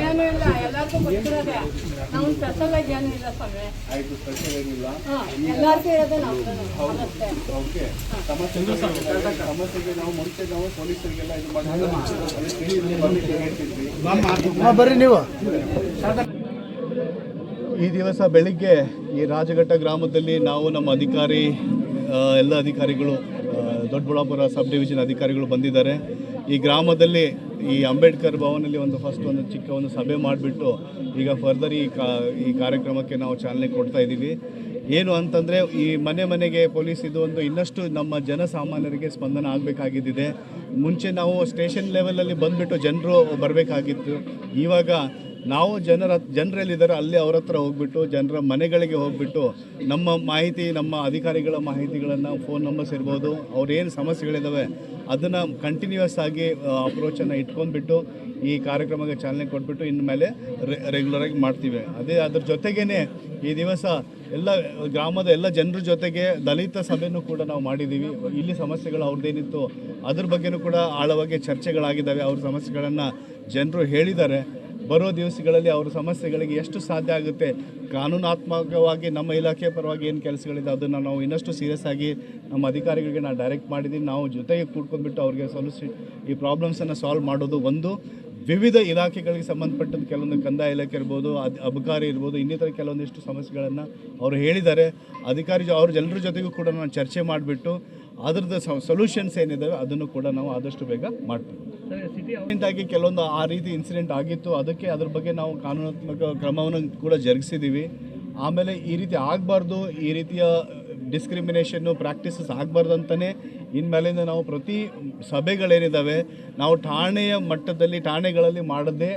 ಏನು ಇಲ್ಲ ಎಲ್ಲರಿಗೂ ಗೊತ್ತಿರೋದೆ ನಾವು ಸ್ಪೆಷಲ್ ಆಗಿ ಏನು ಇಲ್ಲ ಸ್ವಾಮಿ ಆಯ್ತು ಸ್ಪೆಷಲ್ ಏನಿಲ್ಲ ಹಾ ಎಲ್ಲರಿಗೂ ಇರೋದೇ ನಾವು ಅಷ್ಟೇ ಓಕೆ ಸಮಸ್ಯೆ ಸಮಸ್ಯೆಗೆ ನಾವು ಮುಂಚೆ ನಾವು ಪೊಲೀಸರಿಗೆಲ್ಲ ಇದು ಮಾಡಿ ಬರ್ರಿ ನೀವು. ಈ ದಿವಸ ಬೆಳಿಗ್ಗೆ ಈ ರಾಜಘಟ್ಟ ಗ್ರಾಮದಲ್ಲಿ ನಾವು ನಮ್ಮ ಅಧಿಕಾರಿ ಎಲ್ಲ ಅಧಿಕಾರಿಗಳು ದೊಡ್ಡಬಳ್ಳಾಪುರ ಸಬ್ ಡಿವಿಷನ್ ಅಧಿಕಾರಿಗಳು ಬಂದಿದ್ದಾರೆ. ಈ ಗ್ರಾಮದಲ್ಲಿ ಈ ಅಂಬೇಡ್ಕರ್ ಭವನಲ್ಲಿ ಒಂದು ಫಸ್ಟ್ ಒಂದು ಚಿಕ್ಕ ಒಂದು ಸಭೆ ಮಾಡಿಬಿಟ್ಟು ಈಗ ಫರ್ದರ್ ಈ ಕಾ, ಈ ಕಾರ್ಯಕ್ರಮಕ್ಕೆ ನಾವು ಚಾಲನೆ ಕೊಡ್ತಾ ಇದ್ದೀವಿ. ಏನು ಅಂತಂದರೆ ಈ ಮನೆ ಮನೆಗೆ ಪೊಲೀಸ್ ಇದು ಒಂದು ಇನ್ನಷ್ಟು ನಮ್ಮ ಜನಸಾಮಾನ್ಯರಿಗೆ ಸ್ಪಂದನ ಆಗಬೇಕಾಗಿದ್ದಿದೆ. ಮುಂಚೆ ನಾವು ಸ್ಟೇಷನ್ ಲೆವೆಲಲ್ಲಿ ಬಂದುಬಿಟ್ಟು ಜನರು ಬರಬೇಕಾಗಿತ್ತು. ಇವಾಗ ನಾವು ಜನರ ಜನರಲ್ಲಿದ್ದಾರೆ, ಅಲ್ಲಿ ಅವ್ರ ಹತ್ರ ಹೋಗ್ಬಿಟ್ಟು, ಜನರ ಮನೆಗಳಿಗೆ ಹೋಗ್ಬಿಟ್ಟು, ನಮ್ಮ ಮಾಹಿತಿ, ನಮ್ಮ ಅಧಿಕಾರಿಗಳ ಮಾಹಿತಿಗಳನ್ನು ಫೋನ್ ನಂಬರ್ಸ್ ಇರ್ಬೋದು ಅವ್ರೇನು ಸಮಸ್ಯೆಗಳಿದ್ದಾವೆ ಅದನ್ನು ಕಂಟಿನ್ಯೂಸ್ ಆಗಿ ಅಪ್ರೋಚನ್ನು ಇಟ್ಕೊಂಡ್ಬಿಟ್ಟು, ಈ ಕಾರ್ಯಕ್ರಮಕ್ಕೆ ಚಾಲನೆ ಕೊಟ್ಬಿಟ್ಟು ಇನ್ಮೇಲೆ ರೆಗ್ಯುಲರಾಗಿ ಮಾಡ್ತೀವಿ. ಅದೇ ಅದ್ರ ಜೊತೆಗೇ ಈ ದಿವಸ ಎಲ್ಲ ಗ್ರಾಮದ ಎಲ್ಲ ಜನರ ಜೊತೆಗೆ ದಲಿತ ಸಭೆಯೂ ಕೂಡ ನಾವು ಮಾಡಿದ್ದೀವಿ ಇಲ್ಲಿ ಸಮಸ್ಯೆಗಳು ಅವ್ರದ್ದೇನಿತ್ತು ಅದ್ರ ಬಗ್ಗೆನೂ ಕೂಡ ಆಳವಾಗಿ ಚರ್ಚೆಗಳಾಗಿದ್ದಾವೆ ಅವ್ರ ಸಮಸ್ಯೆಗಳನ್ನು ಜನರು ಹೇಳಿದ್ದಾರೆ. ಬರೋ ದಿವಸಗಳಲ್ಲಿ ಅವರ ಸಮಸ್ಯೆಗಳಿಗೆ ಎಷ್ಟು ಸಾಧ್ಯ ಆಗುತ್ತೆ? ಕಾನೂನಾತ್ಮಕವಾಗಿ ನಮ್ಮ ಇಲಾಖೆ ಪರವಾಗಿ ಏನು ಕೆಲಸಗಳಿದೆ ಅದನ್ನು ನಾವು ಇನ್ನಷ್ಟು ಸೀರಿಯಸ್ ಆಗಿ ನಮ್ಮ ಅಧಿಕಾರಿಗಳಿಗೆ ನಾವು ಡೈರೆಕ್ಟ್ ಮಾಡಿದ್ದೀನಿ ನಾವು ಜೊತೆಗೆ ಕೂಡ್ಕೊಂಡ್ಬಿಟ್ಟು ಅವ್ರಿಗೆ ಸೊಲ್ಯೂಷನ್ ಈ ಪ್ರಾಬ್ಲಮ್ಸನ್ನು ಸಾಲ್ವ್ ಮಾಡೋದು ಒಂದು. ವಿವಿಧ ಇಲಾಖೆಗಳಿಗೆ ಸಂಬಂಧಪಟ್ಟಂತ ಕೆಲವೊಂದು ಕಂದಾಯ ಇಲಾಖೆ ಇರ್ಬೋದು, ಅದ್ ಅಬಕಾರಿ ಇರ್ಬೋದು, ಇನ್ನಿತರ ಕೆಲವೊಂದಿಷ್ಟು ಸಮಸ್ಯೆಗಳನ್ನು ಅವರು ಹೇಳಿದ್ದಾರೆ. ಅಧಿಕಾರಿ ಅವ್ರ ಎಲ್ಲರ ಜೊತೆಗೂ ಕೂಡ ನಾನು ಚರ್ಚೆ ಮಾಡಿಬಿಟ್ಟು ಅದ್ರದ್ದು ಸೊಲ್ಯೂಷನ್ಸ್ ಏನಿದ್ದಾವೆ ಅದನ್ನು ಕೂಡ ನಾವು ಆದಷ್ಟು ಬೇಗ ಮಾಡ್ತೀವಿ. ಇಂದಾಗಿ ಕೆಲವೊಂದು ಆ ರೀತಿ ಇನ್ಸಿಡೆಂಟ್ ಆಗಿತ್ತು ಅದಕ್ಕೆ ಅದ್ರ ಬಗ್ಗೆ ನಾವು ಕಾನೂನಾತ್ಮಕ ಕ್ರಮವನ್ನು ಕೂಡ ಜರುಗಿಸಿದ್ದೀವಿ ಆಮೇಲೆ ಈ ರೀತಿ ಆಗಬಾರ್ದು ಈ ರೀತಿಯ ಡಿಸ್ಕ್ರಿಮಿನೇಷನ್ನು ಪ್ರಾಕ್ಟೀಸಸ್ ಆಗಬಾರ್ದು ಅಂತಲೇ ಇನ್ಮೇಲಿಂದ ನಾವು ಪ್ರತಿ ಸಭೆಗಳೇನಿದ್ದಾವೆ ನಾವು ಠಾಣೆಯ ಮಟ್ಟದಲ್ಲಿ ಠಾಣೆಗಳಲ್ಲಿ ಮಾಡದೆ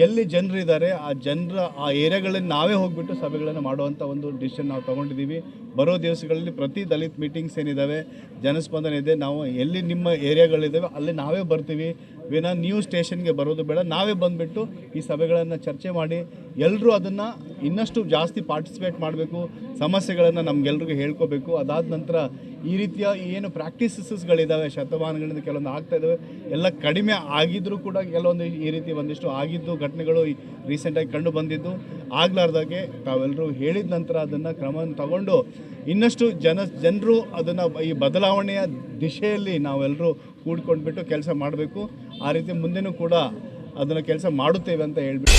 ಎಲ್ಲಿ ಜನರಿದ್ದಾರೆ ಆ ಜನರ, ಆ ಏರಿಯಾಗಳಲ್ಲಿ ನಾವೇ ಹೋಗಿಬಿಟ್ಟು ಸಭೆಗಳನ್ನು ಮಾಡುವಂಥ ಒಂದು ಡಿಸಿಷನ್ ನಾವು ತೊಗೊಂಡಿದ್ದೀವಿ. ಬರೋ ದಿವಸಗಳಲ್ಲಿ ಪ್ರತಿ ದಲಿತ್ ಮೀಟಿಂಗ್ಸ್ ಏನಿದ್ದಾವೆ ಜನಸ್ಪಂದನೆ ಇದೆ, ನಾವು ಎಲ್ಲಿ ನಿಮ್ಮ ಏರಿಯಾಗಳಿದ್ದಾವೆ ಅಲ್ಲಿ ನಾವೇ ಬರ್ತೀವಿ. ವಿನ ನ್ಯೂ ಸ್ಟೇಷನ್ಗೆ ಬರೋದು ಬೇಡ, ನಾವೇ ಬಂದುಬಿಟ್ಟು ಈ ಸಭೆಗಳನ್ನು ಚರ್ಚೆ ಮಾಡಿ ಎಲ್ಲರೂ ಅದನ್ನು ಇನ್ನಷ್ಟು ಜಾಸ್ತಿ ಪಾರ್ಟಿಸಿಪೇಟ್ ಮಾಡಬೇಕು, ಸಮಸ್ಯೆಗಳನ್ನು ನಮಗೆಲ್ರಿಗೂ ಹೇಳ್ಕೋಬೇಕು. ಅದಾದ ನಂತರ ಈ ರೀತಿಯ ಏನು ಪ್ರಾಕ್ಟೀಸಸ್ಗಳಿದ್ದಾವೆ ಶತಮಾನಗಳಿಂದ ಕೆಲವೊಂದು ಆಗ್ತಾ ಇದ್ದಾವೆ ಎಲ್ಲ ಕಡಿಮೆ ಆಗಿದ್ದರೂ ಕೂಡ ಕೆಲವೊಂದು ಈ ರೀತಿ ಒಂದಿಷ್ಟು ಆಗಿದ್ದು ಘಟನೆಗಳು ರೀಸೆಂಟಾಗಿ ಕಂಡು ಬಂದಿದ್ದು, ಆಗ್ಲಾರ್ದಾಗೆ ತಾವೆಲ್ಲರೂ ಹೇಳಿದ ನಂತರ ಅದನ್ನು ಕ್ರಮವನ್ನು ತಗೊಂಡು ಇನ್ನಷ್ಟು ಜನ, ಜನರು ಅದನ್ನು ಈ ಬದಲಾವಣೆಯ ದಿಶೆಯಲ್ಲಿ ನಾವೆಲ್ಲರೂ ಕೂಡ್ಕೊಂಡ್ಬಿಟ್ಟು ಕೆಲಸ ಮಾಡಬೇಕು. ಆ ರೀತಿ ಮುಂದೆನೂ ಕೂಡ ಅದನ್ನು ಕೆಲಸ ಮಾಡುತ್ತೇವೆ ಅಂತ ಹೇಳ್ಬಿಟ್ಟು.